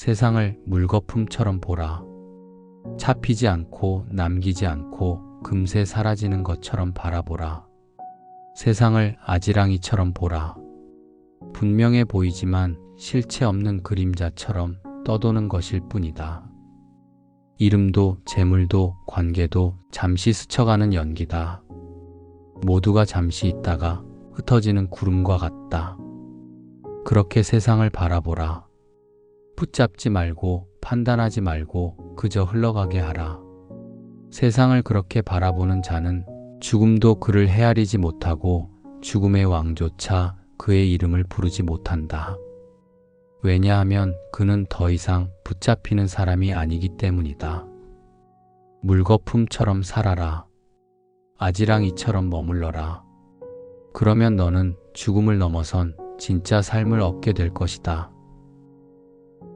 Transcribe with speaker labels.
Speaker 1: 세상을 물거품처럼 보라. 잡히지 않고 남기지 않고 금세 사라지는 것처럼 바라보라. 세상을 아지랑이처럼 보라. 분명해 보이지만 실체 없는 그림자처럼 떠도는 것일 뿐이다. 이름도 재물도 관계도 잠시 스쳐가는 연기다. 모두가 잠시 있다가 흩어지는 구름과 같다. 그렇게 세상을 바라보라. 붙잡지 말고 판단하지 말고 그저 흘러가게 하라. 세상을 그렇게 바라보는 자는 죽음도 그를 헤아리지 못하고 죽음의 왕조차 그의 이름을 부르지 못한다. 왜냐하면 그는 더 이상 붙잡히는 사람이 아니기 때문이다. 물거품처럼 살아라. 아지랑이처럼 머물러라. 그러면 너는 죽음을 넘어선 진짜 삶을 얻게 될 것이다.